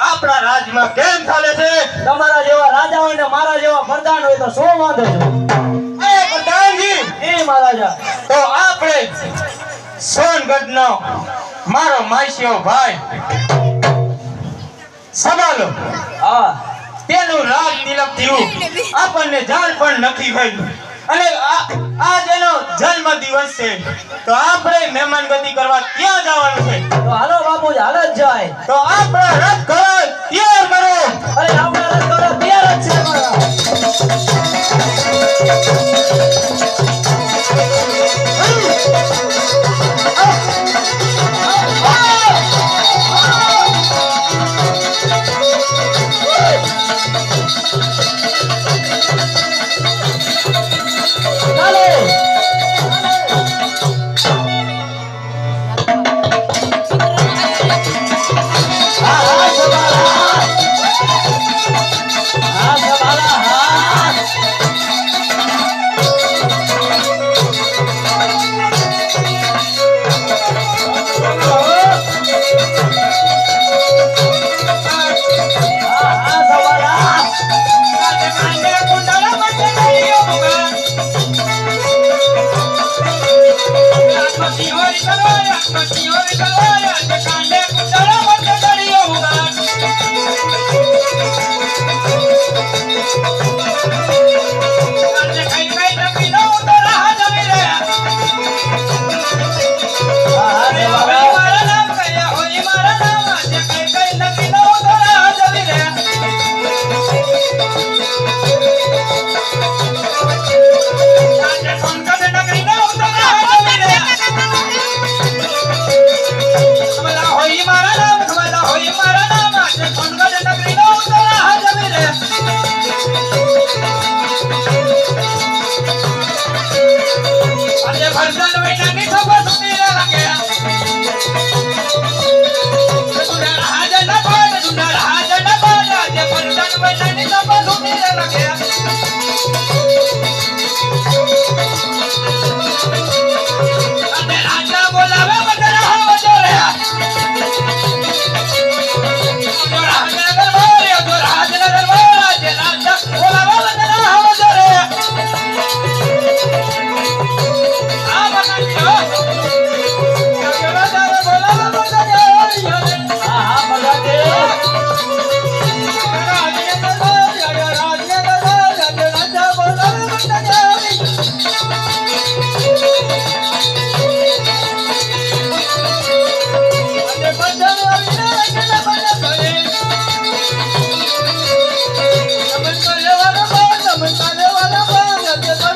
આપણા રાજમાં કેમ ચાલે છે? તમારા જેવા રાજા હોય ને મારા જેવા પ્રધાન હોય તો શું વાંધો છે? પ્રધાનજી મહારાજા. તો આપણે સોનગઢનો મારો માસીઓ ભાઈ સવાલો હા. તેનું રાગ તિલક થયું. આપણને જાણ પણ નથી ગયું અને આ આજ એનો જન્મ દિવસ છે. તો આપણે મહેમાન ગતિ કરવા ક્યાં જવાનું છે? તો હાલો બાપુ હાલ જ જાય. તો આપણે રથ કરો તૈયાર